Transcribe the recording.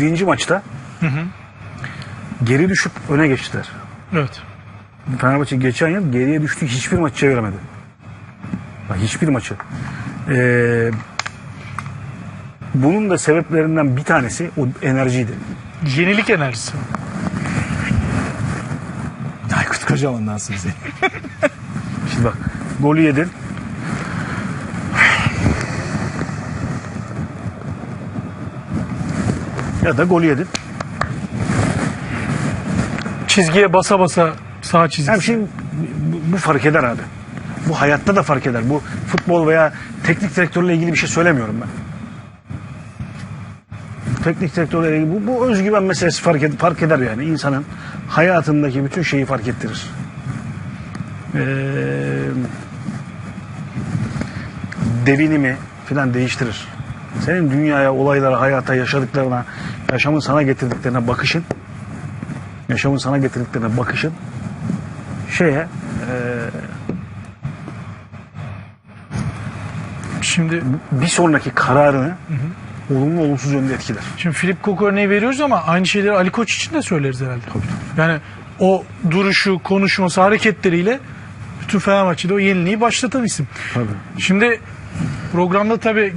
birinci maçta geri düşüp öne geçtiler. Evet. Fenerbahçe geçen yıl geriye düştü hiçbir maçı çeviremedi. Bak, hiçbir maçı. Ee, bunun da sebeplerinden bir tanesi o enerjiydi. Yenilik enerjisi. Aykut Kocaman'dansın sen. Şimdi bak golü yedin. Ya da golü yedin. Çizgiye basa basa sağ çizgisi. Hem şimdi bu, bu fark eder abi. Bu hayatta da fark eder. Bu futbol veya teknik direktörle ilgili bir şey söylemiyorum ben. Teknik direktörle ilgili bu, bu özgüven meselesi fark, ed- fark eder yani. insanın hayatındaki bütün şeyi fark ettirir. Ee, devinimi filan değiştirir. Senin dünyaya, olaylara, hayata, yaşadıklarına, yaşamın sana getirdiklerine bakışın, yaşamın sana getirdiklerine bakışın şeye Şimdi bir sonraki kararını olumlu olumsuz yönde etkiler. Şimdi Filip Koku örneği veriyoruz ama aynı şeyleri Ali Koç için de söyleriz herhalde. Yani o duruşu, konuşması, hareketleriyle bütün Fenerbahçe'de o yeniliği başlatan isim. Tabii. Şimdi programda tabii